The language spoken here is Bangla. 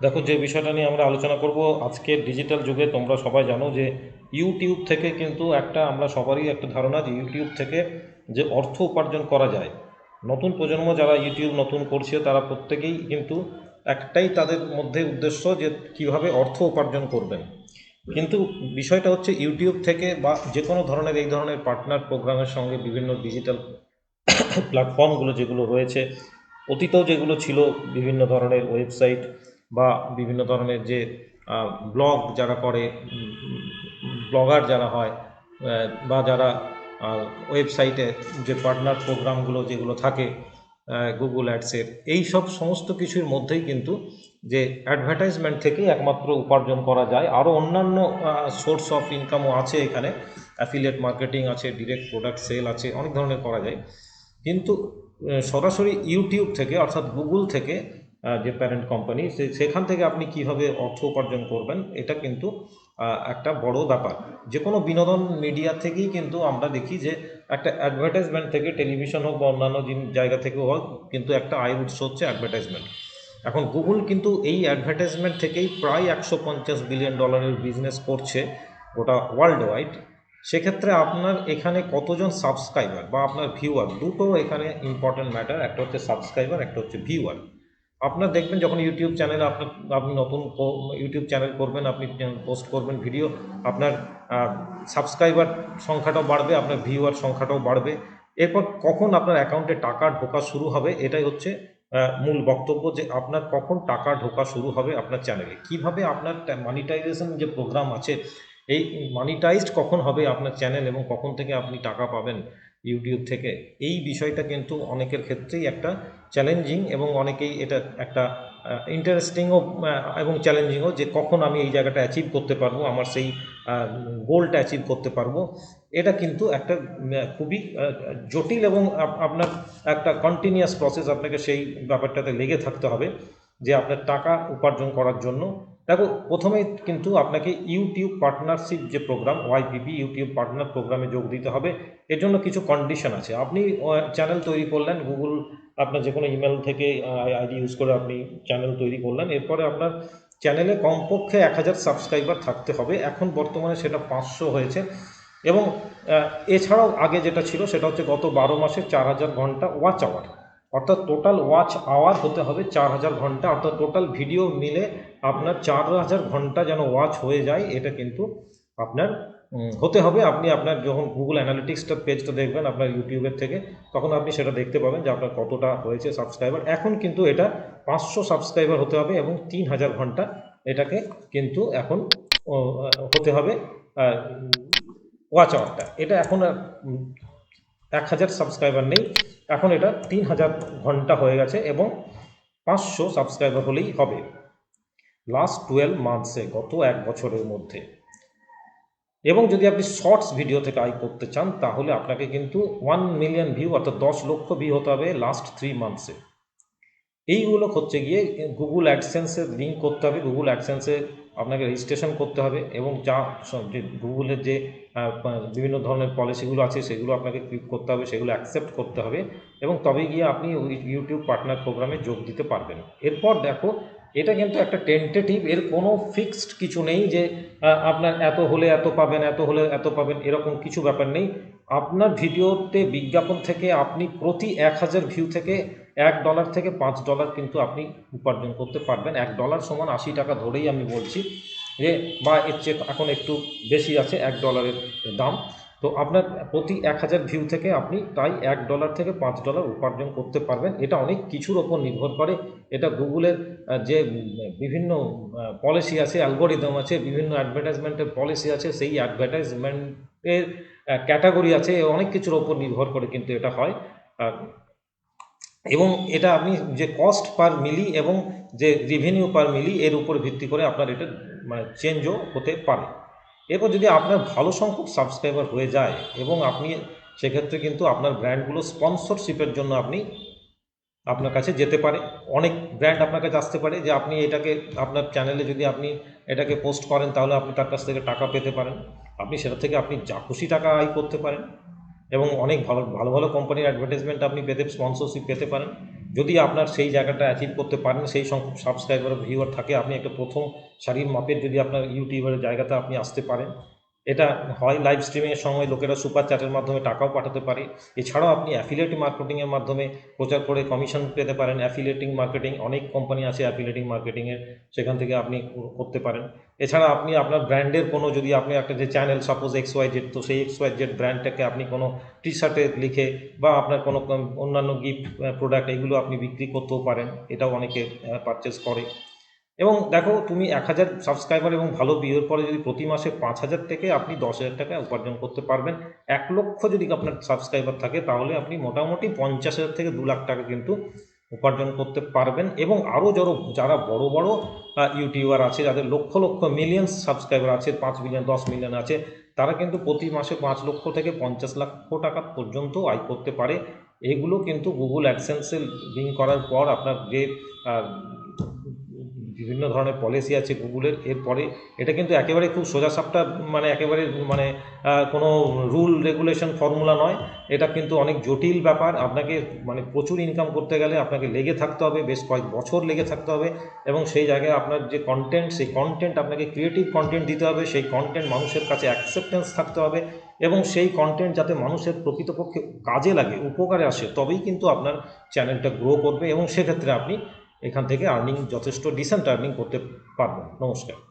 দেখো, যে বিষয়টা নিয়ে আমরা আলোচনা করব আজকে ডিজিটাল যুগে, তোমরা সবাই জানো যে ইউটিউব থেকে কিন্তু একটা, আমরা সবারই একটা ধারণা যে ইউটিউব থেকে যে অর্থ উপার্জন করা যায়। নতুন প্রজন্ম যারা ইউটিউব নতুন করছে, তারা প্রত্যেকেই কিন্তু একটাই তাদের মধ্যে উদ্দেশ্য যে কীভাবে অর্থ উপার্জন করবেন। কিন্তু বিষয়টা হচ্ছে ইউটিউব থেকে বা যে কোনো ধরনের, এই ধরনের পার্টনার প্রোগ্রামের সঙ্গে বিভিন্ন ডিজিটাল প্ল্যাটফর্মগুলো যেগুলো রয়েছে, অতীতেও যেগুলো ছিল বিভিন্ন ধরনের ওয়েবসাইট বা বিভিন্ন ধরনের যে ব্লগ যারা করে, ব্লগার যারা হয় বা যারা ওয়েবসাইটে যে পার্টনার প্রোগ্রামগুলো যেগুলো থাকে গুগল অ্যাডসের, এই সব সমস্ত কিছুর মধ্যেই কিন্তু যে অ্যাডভার্টাইজমেন্ট থেকেই একমাত্র উপার্জন করা যায়। আরও অন্যান্য সোর্স অফ ইনকামও আছে এখানে। অ্যাফিলিয়েট মার্কেটিং আছে, ডিরেক্ট প্রোডাক্ট সেল আছে, অনেক ধরনের করা যায়। কিন্তু সরাসরি ইউটিউব থেকে অর্থাৎ গুগল থেকে যে প্যারেন্ট কোম্পানি সেখান থেকে আপনি কীভাবে অর্থ উপার্জন করবেন, এটা কিন্তু একটা বড় ব্যাপার। যে কোনো বিনোদন মিডিয়া থেকেই কিন্তু আমরা দেখি যে, একটা অ্যাডভার্টাইজমেন্ট থেকে টেলিভিশন হোক বা অন্যান্য জায়গা থেকেও হোক, কিন্তু একটা আয়ের উৎস হচ্ছে অ্যাডভার্টাইজমেন্ট এখন গুগল কিন্তু এই অ্যাডভার্টাইজমেন্ট থেকেই প্রায় একশো পঞ্চাশ বিলিয়ন ডলারের বিজনেস করছে গোটা ওয়ার্ল্ড ওয়াইড সেক্ষেত্রে আপনার এখানে কতজন সাবস্ক্রাইবার বা আপনার ভিউয়ার দুটো এখানে ইম্পর্টেন্ট ম্যাটার একটা হচ্ছে সাবস্ক্রাইবার একটা হচ্ছে ভিউয়ার আপনার দেখবেন যখন ইউটিউব চ্যানেল আপনার আপনি নতুন ইউটিউব চ্যানেল করবেন, আপনি পোস্ট করবেন ভিডিও আপনার সাবস্ক্রাইবার সংখ্যাটাও বাড়বে, আপনার ভিউয়ার সংখ্যাটাও বাড়বে। এরপর কখন আপনার অ্যাকাউন্টে টাকা ঢোকা শুরু হবে, এটাই হচ্ছে মূল বক্তব্য যে আপনার কখন টাকা ঢোকা শুরু হবে আপনার চ্যানেলে কীভাবে আপনার মানিটাইজেশন যে প্রোগ্রাম আছে, এই মানিটাইজড কখন হবে আপনার চ্যানেল এবং কখন থেকে আপনি টাকা পাবেন? ইউটিউব থেকে। এই বিষয়টা কিন্তু অনেকের ক্ষেত্রেই একটা চ্যালেঞ্জিং এবং অনেকেই এটা একটা ইন্টারেস্টিংও এবং চ্যালেঞ্জিংও যে কখন আমি এই জায়গাটা অ্যাচিভ করতে পারব, আমার সেই গোলটা অ্যাচিভ করতে পারব। এটা কিন্তু একটা খুবই জটিল এবং আপনার একটা কন্টিনিউয়াস প্রসেস আপনাকে সেই ব্যাপারটাতে লেগে থাকতে হবে যে আপনার টাকা উপার্জন করার জন্য দেখো, প্রথমে কিন্তু আপনাকে ইউটিউব পার্টনারশিপ যে প্রোগ্রাম, ওয়াইপিপি ইউটিউব পার্টনার প্রোগ্রামে যোগ দিতে হবে। এর জন্য কিছু কন্ডিশন আছে। আপনি চ্যানেল তৈরি করলেন গুগল আপনার যে কোনো ইমেল থেকে আইডি ইউজ করে আপনি চ্যানেল তৈরি করলেন। এরপরে আপনার চ্যানেলে কমপক্ষে এক হাজার সাবস্ক্রাইবার থাকতে হবে। এখন বর্তমানে সেটা পাঁচশো হয়েছে। এবং এছাড়াও আগে যেটা ছিল, সেটা হচ্ছে গত বারো মাসে চার হাজার ঘণ্টা ওয়াচ আওয়ার অর্থাৎ টোটাল ওয়াচ আওয়ার হতে হবে চার হাজার ঘণ্টা। অর্থাৎ টোটাল ভিডিও মিলে আপনার চার হাজার ঘণ্টা যেন ওয়াচ হয়ে যায়, এটা কিন্তু আপনার হতে হবে। আপনি আপনার যখন গুগল অ্যানালিটিক্সটা পেজটা দেখবেন আপনার ইউটিউবের থেকে, তখন আপনি সেটা দেখতে পাবেন যে আপনার কতটা হয়েছে সাবস্ক্রাইবার এখন কিন্তু এটা পাঁচশো সাবস্ক্রাইবার হতে হবে এবং তিন হাজার ঘণ্টা এটাকে কিন্তু এখন হতে হবে ওয়াচ আওয়ারটা এটা এখন এক হাজার সাবস্ক্রাইবার নেই। এখন এটা তিন হাজার ঘণ্টা হয়ে গেছে এবং পাঁচশো সাবস্ক্রাইবার হলেই হবে। লাস্ট টুয়েলভ মান্থসে গত এক বছরের মধ্যে। এবং যদি আপনি শর্টস ভিডিও থেকে আয় করতে চান, তাহলে আপনাকে কিন্তু ওয়ান মিলিয়ন ভিউ অর্থাৎ দশ লক্ষ ভিউ হতে হবে লাস্ট থ্রি মান্থসে এইগুলো হচ্ছে গিয়ে গুগল অ্যাডসেন্সে লিঙ্ক করতে হবে। গুগল অ্যাডসেন্সে আপনাকে রেজিস্ট্রেশন করতে হবে এবং যা গুগলের যে বিভিন্ন ধরনের পলিসিগুলো আছে, সেগুলো আপনাকে ক্লিক করতে হবে, সেগুলো অ্যাকসেপ্ট করতে হবে এবং তবেই গিয়ে আপনি ইউটিউব পার্টনার প্রোগ্রামে যোগ দিতে পারবেন। এরপর দেখো এটা কিন্তু একটা টেন্টেটিভ এর কোনো ফিক্সড কিছু নেই যে আপনার এত হলে এত পাবেন, এত হলে এত পাবেন, এরকম কিছু ব্যাপার নেই। আপনার ভিডিওতে বিজ্ঞাপন থেকে আপনি প্রতি এক হাজার ভিউ থেকে এক ডলার থেকে পাঁচ ডলার কিন্তু আপনি উপার্জন করতে পারবেন। এক ডলার সমান আশি টাকা ধরেই আমি বলছি যে, বা এর চেয়ে এখন একটু বেশি আছে এক ডলারের দাম। তো আপনার প্রতি এক হাজার ভিউ থেকে আপনি তাই এক ডলার থেকে পাঁচ ডলার উপার্জন করতে পারবেন। এটা অনেক কিছুর ওপর নির্ভর করে। এটা গুগলের যে বিভিন্ন পলিসি আছে অ্যালগোরিদম আছে, বিভিন্ন অ্যাডভার্টাইজমেন্টের পলিসি আছে, সেই অ্যাডভার্টাইজমেন্টের ক্যাটাগরি আছে, অনেক কিছুর ওপর নির্ভর করে কিন্তু এটা হয়। এবং এটা আপনি যে কস্ট পার মিলি এবং যে রেভিনিউ পার মিলি এর উপর ভিত্তি করে আপনার এটা মানে চেঞ্জও হতে পারে। এরপর যদি আপনার ভালো সংখ্যক সাবস্ক্রাইবার হয়ে যায় এবং আপনি সেক্ষেত্রে কিন্তু আপনার ব্র্যান্ডগুলো স্পন্সরশিপের জন্য আপনি আপনার কাছে যেতে পারে। অনেক ব্র্যান্ড আপনার কাছে আসতে পারে যে আপনি এটাকে আপনার চ্যানেলে যদি আপনি এটাকে পোস্ট করেন তাহলে আপনি তার কাছ থেকে টাকা পেতে পারেন। আপনি সেটা থেকে আপনি যা খুশি টাকা আয় করতে পারেন এবং অনেক ভালো ভালো ভালো কোম্পানির অ্যাডভার্টাইজমেন্ট আপনি পেতে স্পন্সরশিপ পেতে পারেন। যদি আপনার সেই জায়গাটা অ্যাচিভ করতে পারেন, সেই সংখ্যক সাবস্ক্রাইবার ভিউয়ার থাকে, আপনি একটা প্রথম সারির মাপের যদি আপনার ইউটিউবের জায়গাতে আপনি আসতে পারেন এটা হয় লাইভ স্ট্রিমিংয়ের সময় লোকেরা সুপার চ্যাটের মাধ্যমে টাকাও পাঠাতে পারে। এছাড়াও আপনি অ্যাফিলিয়েট মার্কেটিংয়ের মাধ্যমে প্রচার করে কমিশন পেতে পারেন। অ্যাফিলিয়েটিং মার্কেটিং অনেক কোম্পানি আছে অ্যাফিলিয়েটিং মার্কেটিংয়ের সেখান থেকে আপনি করতে পারেন। এছাড়া আপনি আপনার ব্র্যান্ডের কোনো যদি আপনি একটা যে channel suppose X Y Z তো সেই এক্স ওয়াই জেড ব্র্যান্ডটাকে আপনি কোনো টি শার্টে লিখে বা আপনার কোনো অন্যান্য গিফট প্রোডাক্ট এগুলো আপনি বিক্রি করতেও পারেন। এটাও অনেকে পারচেস করে। এবং দেখো, তুমি এক হাজার সাবস্ক্রাইবার এবং ভালো ভিউর পরে যদি প্রতি মাসে পাঁচ হাজার থেকে আপনি দশ হাজার টাকা উপার্জন করতে পারবেন। এক লক্ষ যদি আপনার সাবস্ক্রাইবার থাকে, তাহলে আপনি মোটামুটি পঞ্চাশ হাজার থেকে দু লাখ টাকা কিন্তু উপার্জন করতে পারবেন। এবং আরও যারা যারা বড় বড় ইউটিউবার আছে, যাদের লক্ষ লক্ষ মিলিয়ন সাবস্ক্রাইবার আছে, পাঁচ মিলিয়ন দশ মিলিয়ন আছে, তারা কিন্তু প্রতি মাসে পাঁচ লক্ষ থেকে পঞ্চাশ লক্ষ টাকা পর্যন্ত আয় করতে পারে। এগুলো কিন্তু গুগল অ্যাডসেন্সে লিঙ্ক করার পর আপনার যে বিভিন্ন ধরনের পলিসি আছে গুগলের এরপরে এটা কিন্তু একেবারে খুব সোজাসাপটা মানে একেবারে মানে কোনো রুল রেগুলেশন ফর্মুলা নয়। এটা কিন্তু অনেক জটিল ব্যাপার। আপনাকে মানে প্রচুর ইনকাম করতে গেলে আপনাকে লেগে থাকতে হবে, বেশ কয়েক বছর লেগে থাকতে হবে এবং সেই জায়গায় আপনার যে কন্টেন্ট সেই কন্টেন্ট আপনাকে ক্রিয়েটিভ কন্টেন্ট দিতে হবে, সেই কন্টেন্ট মানুষের কাছে অ্যাকসেপ্টেন্স থাকতে হবে এবং সেই কন্টেন্ট যাতে মানুষের প্রকৃতপক্ষে কাজে লাগে, উপকারে আসে, তবেই কিন্তু আপনার চ্যানেলটা গ্রো করবে এবং সেক্ষেত্রে আপনি এখান থেকে আর্নিং যথেষ্ট ডিসেন্ট আর্নিং করতে পারবেন নমস্কার।